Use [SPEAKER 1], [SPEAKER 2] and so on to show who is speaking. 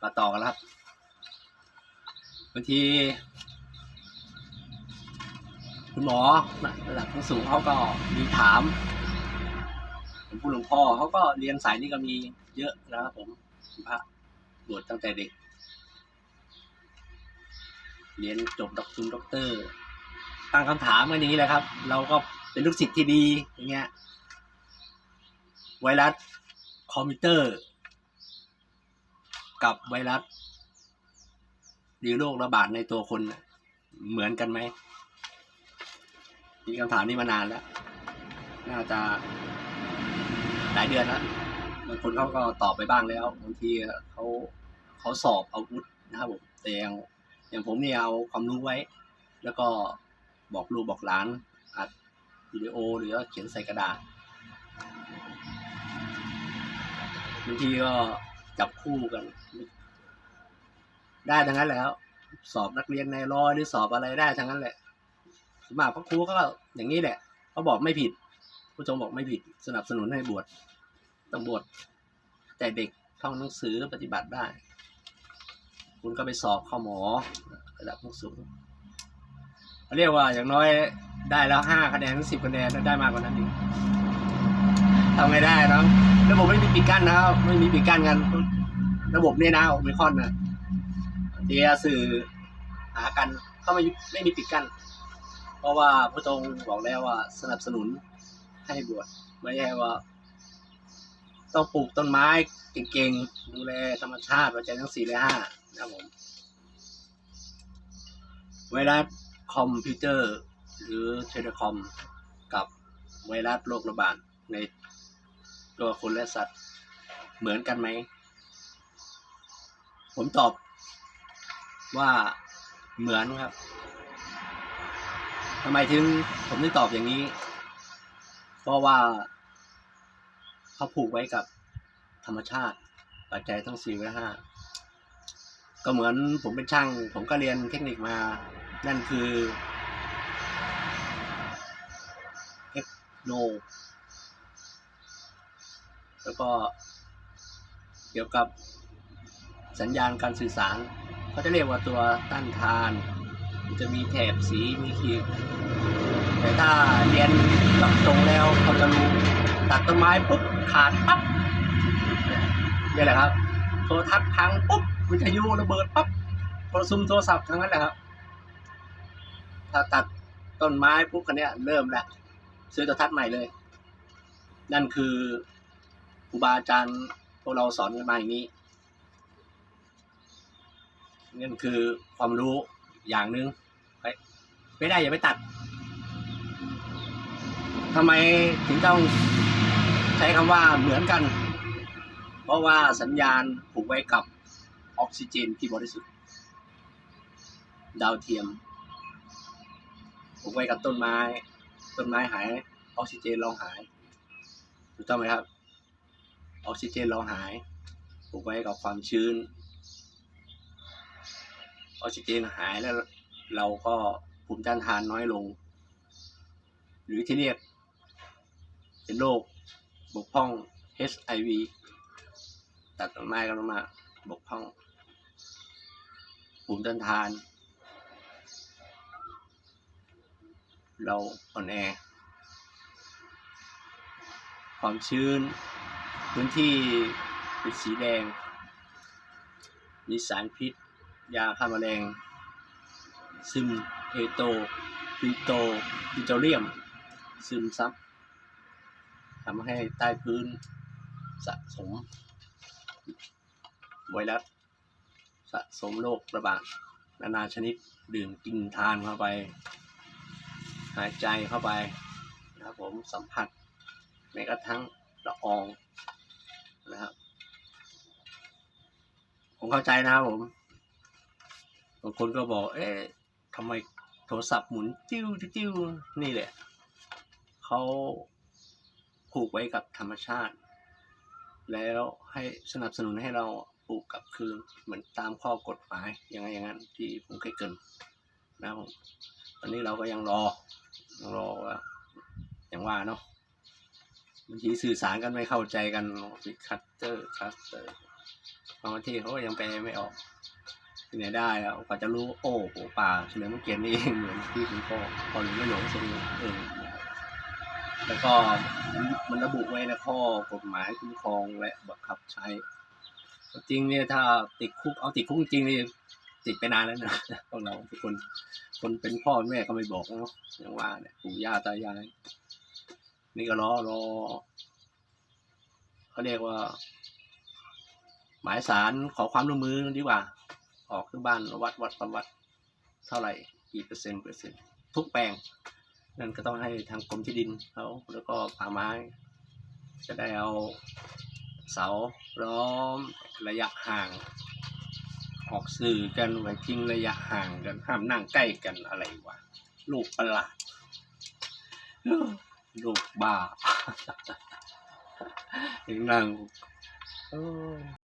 [SPEAKER 1] ก็ต่อกันแล้วครับบางทีคุณหมอระดับผู้สูงเขาก็มีถามผมผู้หลวงพ่อเขาก็เรียนสายนี้ก็มีเยอะนะครับผมพระบวชตั้งแต่เด็ก เรียนจบด็อกตุนด็อกเตอร์ ตั้งคำถามกันอย่างนี้แหละครับ เราก็เป็นลูกศิษย์ที่ดีอย่างเงี้ยไวรัสคอมพิวเตอร์ กับไวรัสหรือโรคระบาดในตัวคนเหมือนกันไหมมีคำถามนี้มานานแล้ว น่าจะหลายเดือนแล้วบางคนเขาก็ตอบไปบ้างแล้วบางทีเขาเขาสอบเอาวุธนะครับผมแต่อย่างอย่างผมเนี่ยเอาความรู้ไว้ แล้วก็บอกลูกบอกหลานอัดวิดีโอหรือว่าเขียนใส่กระดาษบางทีก็ จับคู่กัน ได้ทั้งนั้นแหละครับสอบนักเรียนในร้อยหรือสอบอะไรได้ทั้งนั้นแหละส่วนมาพระครูก็อย่างนี้แหละเขาบอกไม่ผิด ผู้ชมบอกไม่ผิด สนับสนุนให้บวชต้องบวชแต่เด็กท่องหนังสือปฏิบัติได้ คุณก็ไปสอบเข้าหมอระดับสูงเขาเรียกว่าอย่างน้อยได้แล้วห้าคะแนนสิบคะแนนได้มากกว่านั้นอีกทำไงได้เนาะระบบไม่มีปิดกั้นนะครับ ไม่มีปิดกั้นกัน ระบบเนี่ยนะโอมิคอนนะเดียสื่อหากันเข้าไม่ไม่มีปิดกั้นเพราะว่าพระองค์บอกแล้วว่าสนับสนุนให้บวชไม่ใช่ว่า ต้องปลูกต้นไม้เก่งๆ ดูแลธรรมชาติปัจจัยทั้งสี่และห้านะครับผมไวรัสคอมพิวเตอร์ หรือเทเลคอม กับไวรัสโรคระบาดในตัวคนและสัตว์เหมือนกันไหม ผมตอบว่าเหมือนครับทำไมถึงผมถึงตอบอย่างนี้ เพราะว่าเขาผูกไว้กับธรรมชาติปัจจัยทั้งสี่และห้าก็เหมือนผมเป็นช่าง ผมก็เรียนเทคนิคมา นั่นคือเทคโนแล้วก็เกี่ยวกับ สัญญาณการสื่อสารเขาจะเรียกว่าตัวต้านทานจะมีแถบสีมีขีด แต่ถ้าเรียนกับตรงแล้วเขาจะรู้ตัดต้นไม้ปุ๊บขาดปั๊บเนี่ยแหละครับ โทรทัศน์พังปุ๊บวิทยุระเบิดปั๊บโทรซุมโทรศัพท์ทั้งนั้นแหละครับ ถ้าตัดต้นไม้ปุ๊บคันนี้ยเริ่มแล้วซื้อโทรทัศน์ใหม่เลย นั่นคือครูบาอาจารย์พวกเราสอนกันมาอย่างนี้ นั่นคือความรู้อย่างหนึ่งไปไม่ได้อย่าไปตัดทำไมถึงต้องใช้คำว่าเหมือนกัน เพราะว่าสัญญาณผูกไว้กับออกซิเจนที่บริสุทธิ์ ดาวเทียมผูกไว้กับต้นไม้ ต้นไม้หายออกซิเจนเราหายถูกต้องไหมครับ ออกซิเจนเราหายผูกไว้กับความชื้น ออกซิเจนหายแล้วเราก็ภูมิต้านทานน้อยลง หรือที่เรียก เป็นโรคบกพร่อง HIV ตัดต้นไม้กันมาบกพร่อง ภูมิต้านทาน เราอ่อนแอ ความชื้น พื้นที่เป็นสีแดง มีสารพิษ ยาฆ่าแมลง ซึมเพโตพิโตพิโตเรียม ซึมซับทำให้ใต้พื้นสะสม ไวรัสสะสมโรคระบาดนานาชนิดดื่มกินทานเข้าไป หายใจเข้าไปนะครับผมสัมผัสแม้กระทั่งละอองนะครับ ผมเข้าใจนะครับผม บางคนก็บอก เอ๊ะทำไมโทรศัพท์หมุนติ้วติ้วนี่แหละเขาผูกไว้กับธรรมชาติ แล้วให้สนับสนุนให้เราปลูกกับคืนเหมือนตามข้อกฎหมายอย่างไงอย่างนั้นที่ผมเคยเกินนะครับผมตอนนี้เราก็ยังรอยังรอว่าอย่างว่าเนาะบางทีสื่อสารกันไม่เข้าใจกันปิดคัตเตอร์คัตเตอร์บางทศเขาก็ยังแปลไม่ออก ที่ไหนได้อะกว่าจะรู้โอ้โหป่าเฉลิมพระเกียรตินี่เองเหมือนที่คุณพ่อพอหลวงพ่หลวงทรงเออแล้วก็มันมันระบุไว้ในข้อกฎหมายคุ้มครองและบังคับใช้ จริงเนี่ยถ้าติดคุกเอาติดคุกจริงนี่ติดไปนานแล้วนะพวกเราทุกคน คนเป็นพ่อแม่ก็ไม่บอกเนาะอย่างว่าเนี่ยปู่ย่าตายายนี่ก็รอรอเขาเรียกว่า หมายสารขอความร่วมมือดีกว่า ออกที่บ้านวัดวัดประวัติเท่าไหร่กี่เปอร์เซ็นต์เปอร์เซ็นต์ทุกแปลง นั่นก็ต้องให้ทางกรมที่ดินเขาแล้วก็ป่าไม้ จะได้เอาเสาล้อมระยะห่าง ออกสื่อกันไว้ทิ้งระยะห่างกันห้ามนั่งใกล้กันอะไรวะลูกประหลาดลูกบ้า ยังนั่ง